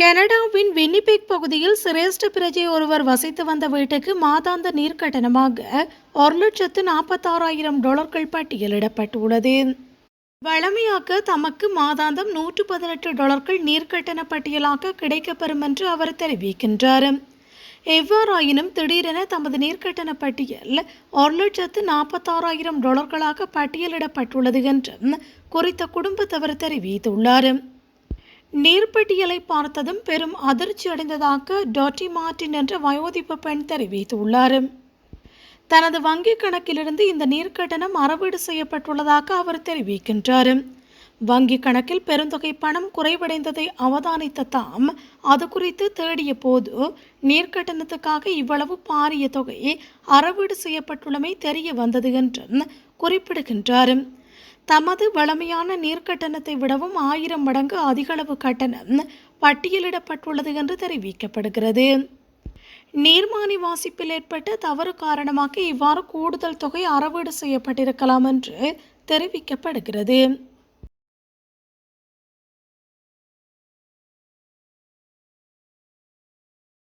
கனடாவின் வின்னிபெக் பகுதியில் சிரேஷ்ட பிரஜை ஒருவர் வசித்து வந்த வீட்டுக்கு மாதாந்த நீர்க்கட்டணமாக ஒரு லட்சத்து நாற்பத்தாறாயிரம் டாலர்கள் பட்டியலிடப்பட்டுள்ளது. வழமையாக தமக்கு மாதாந்தம் நூற்று பதினெட்டு டாலர்கள் நீர்க்கட்டண பட்டியலாக கிடைக்கப்பெறும் என்று அவர் தெரிவிக்கின்றார். எவ்வாறாயினும் திடீரென தமது நீர்க்கட்டண பட்டியல் ஒரு லட்சத்து நாற்பத்தாறாயிரம் டாலர்களாக பட்டியலிடப்பட்டுள்ளது என்றும் குறித்த குடும்பத்தவர் தெரிவித்துள்ளார். நீர்ப்பட்டியலை பார்த்ததும் பெரும் அதிர்ச்சி அடைந்ததாக டாட்டி மார்டின் என்ற வயோதிப பெண் தெரிவித்துள்ளார். தனது வங்கிக் கணக்கிலிருந்து இந்த நீர்க்கட்டணம் அறவீடு செய்யப்பட்டுள்ளதாக அவர் தெரிவிக்கின்றார். வங்கி கணக்கில் பெருந்தொகை பணம் குறைவடைந்ததை அவதானித்த தாம் அது குறித்து தேடிய போது நீர்க்கட்டணத்துக்காக இவ்வளவு பாரிய தொகை அறவீடு செய்யப்பட்டுள்ளமை தெரிய வந்தது என்றும் குறிப்பிடுகின்றார். தமது வழமையான நீர்க்கட்டணத்தை விடவும் ஆயிரம் மடங்கு அதிகளவு கட்டணம் பட்டியலிடப்பட்டுள்ளது என்று தெரிவிக்கப்படுகிறது. நீர்மானி வாசிப்பில் ஏற்பட்ட தவறு காரணமாக இவ்வாறு கூடுதல் தொகை அறவீடு செய்யப்பட்டிருக்கலாம் என்று தெரிவிக்கப்படுகிறது.